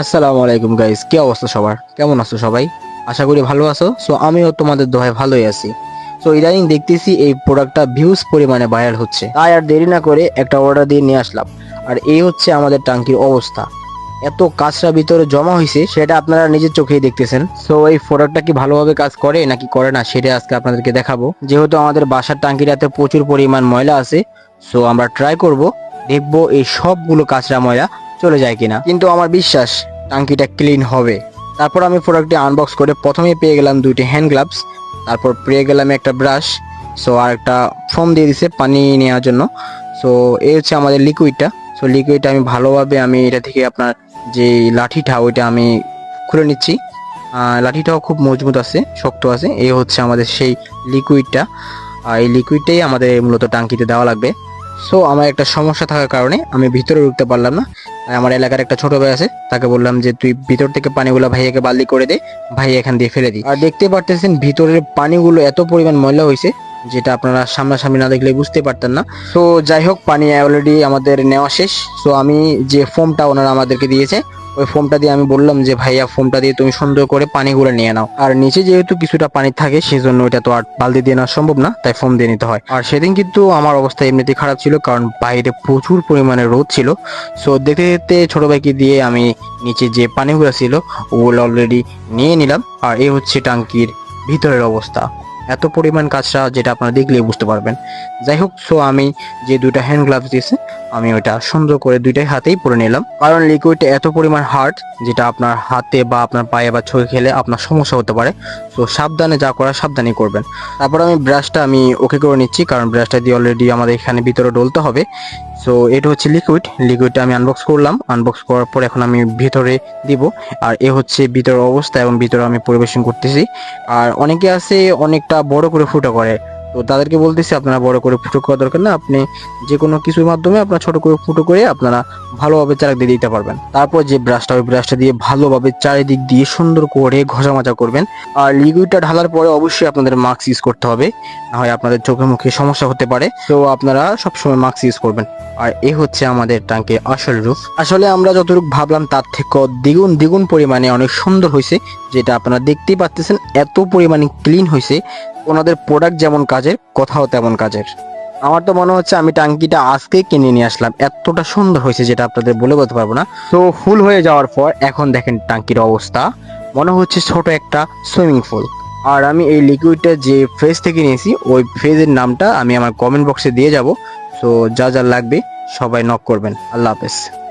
আসসালামু আলাইকুম গাইস কি অবস্থা সবার? কেমন আছো সবাই? আশা করি ভালো আছো। সো আমিও তোমাদের দোহায় ভালোই আছি। সো ইদানিং দেখতেছি এই প্রোডাক্টটা ভিউজ পরিমাণে ভাইরাল হচ্ছে। তাই আর দেরি না করে একটা অর্ডার দিয়ে নিয়ে আসলাম। আর এই হচ্ছে আমাদের টাঙ্কির অবস্থা। এত কাঁচরা ভিতরে জমা হয়েছে সেটা আপনারা নিজের চোখেই দেখতেছেন। সো এই প্রোডাক্টটা কি ভালোভাবে কাজ করে নাকি করে না, সেটা আজকে আপনাদেরকে দেখাবো। যেহেতু আমাদের বাসার টাঙ্কিটাতে প্রচুর পরিমাণ ময়লা আছে সো আমরা ট্রাই করব, দেখব এই সবগুলো কাঁচরা ময়লা চলে যায় কিনা। কিন্তু আমার বিশ্বাস, টাঙ্কিটা ক্লিন হবে। তারপর আমি প্রোডাক্টটি আনবক্স করে প্রথমে পেয়ে গেলাম দুইটি হ্যান্ড গ্লাভস তারপর পেয়ে গেলাম একটা ব্রাশ সো আর একটা ফোম দিয়ে দিছে পানি নেওয়ার জন্য। সো এই হচ্ছে আমাদের লিকুইডটা সো লিকুইডটা আমি ভালোভাবে আমি এটা থেকে আপনার যে লাঠিটা, ওইটা আমি খুলে নিচ্ছি। লাঠিটাও খুব মজবুত আছে, শক্ত আছে। এই হচ্ছে আমাদের সেই লিকুইডটা আর এই লিকুইডটাই আমাদের মূলত টাঙ্কিতে দেওয়া লাগবে। সো আমার একটা সমস্যা থাকার কারণে আমি ভিতরে ঢুকতে পারলাম না। আমার এলাকার একটা ছোট ভাই আছে, তাকে বললাম যে তুই ভিতর থেকে পানিগুলো ভাইয়াকে বালতি করে দে, ভাই এখান দিয়ে ফেলে দি। আর দেখতে পারতেছেন ভিতরের পানিগুলো এত পরিমাণ ময়লা হয়েছে, যেটা আপনারা সামনাসামনি না দেখলে বুঝতে পারতেন না। তো যাই হোক, পানি অলরেডি আমাদের নেওয়া শেষ। তো আমি যে ফোমটা ওনারা আমাদেরকে দিয়েছে ওই ফোমটা দিয়ে আমি বললাম যে, ভাইয়া ফোমটা দিয়ে তুমি সুন্দর করে পানিগুলো নিয়ে নাও। আর নিচে যেহেতু কিছুটা পানি থাকে, সেজন্য এটা তো আর বালতি দিয়ে নেওয়া সম্ভব না, তাই ফোম দিয়ে নিতে হয়। আর সেদিন কিন্তু আমার অবস্থা এমনিতেই খারাপ ছিল, কারণ বাইরে প্রচুর পরিমাণে রোদ ছিল। সো দেখতে দেখতে ছোট ভাইকে দিয়ে আমি নিচে যে পানিগুলো ছিল, ওগুলো অলরেডি নিয়ে নিলাম। আর এই হচ্ছে টাঙ্কির ভিতরের অবস্থা। এত পরিমাণ কাজটা যেটা আপনারা দেখলেই বুঝতে পারবেন। যাই হোক সো আমি যে দুইটা হ্যান্ড গ্লাভস দিয়েছে আমি ওইটা সুন্দর করে দুইটাই হাতেই পরে নিলাম। কারণ লিকুইডটা এত পরিমাণ হার্ড যেটা আপনার হাতে বা আপনার পায়ে বা চোখে খেলে আপনার সমস্যা হতে পারে। তো সাবধানে যা করা সাবধানে করবেন। তারপর আমি ব্রাশটা আমি ওকে করে নিচ্ছি, কারণ ব্রাশটা দিয়ে অলরেডি আমাদের এখানে ভিতরে ডলতে হবে। সো এটা হচ্ছে লিকুইড লিকুইডটা আমি আনবক্স করলাম। আনবক্স করার পর এখন আমি ভিতরে দিব। আর এ হচ্ছে ভিতরের অবস্থা এবং ভিতরে আমি পরিবেশন করতেছি। আর অনেকে আছে অনেকটা বড় করে ফুটো করে। তো তাদেরকে বলতেছি, আপনারা বড় করে ফুটো করা দরকার না। আপনি যে কোনো কিছুর মাধ্যমে আপনারা ছোট করে ফুটো করে আপনারা ভালোভাবে চারাক দিয়ে দিতে পারবেন। তারপর যে ব্রাশটা ওই ব্রাশটা দিয়ে ভালোভাবে চারিদিক দিয়ে সুন্দর করে ঘষা মাজা করবেন। আর লিকুইডটা ঢালার পরে অবশ্যই আপনাদের মাস্ক ইউজ করতে হবে। না হয় আপনাদের চোখে মুখে সমস্যা হতে পারে। তো আপনারা সবসময় মাস্ক ইউজ করবেন। আর এ হচ্ছে আমাদের ট্যাঙ্কের আসল রূপ। আসলে আমরা যতটুকু ভাবলাম তার থেকে দ্বিগুণ দ্বিগুণ পরিমাণে অনেক সুন্দর হয়েছে। যেটা আপনারা দেখতেই পাচ্ছেন এত পরিমাণে ক্লিন হয়েছে। ওনাদের প্রোডাক্ট যেমন কাজের, কথাও তেমন কাজের। আমার তো মনে হচ্ছে আমি টাঙ্কিটা আজকে কিনে নিয়ে আসলাম। এতটা সুন্দর হয়েছে যেটা আপনাদের বলে বলতে পারব না। তো ফুল হয়ে যাওয়ার পর এখন দেখেন টাঙ্কির অবস্থা। মনে হচ্ছে ছোট একটা সুইমিং পুল। আর আমি এই লিকুইডটা যে ফ্রেজ থেকে নিয়েছি, ওই ফ্রেজের নামটা আমি আমার কমেন্ট বক্সে দিয়ে যাব। সো যা যা লাগবে সবাই নক করবেন। আল্লাহ হাফেজ।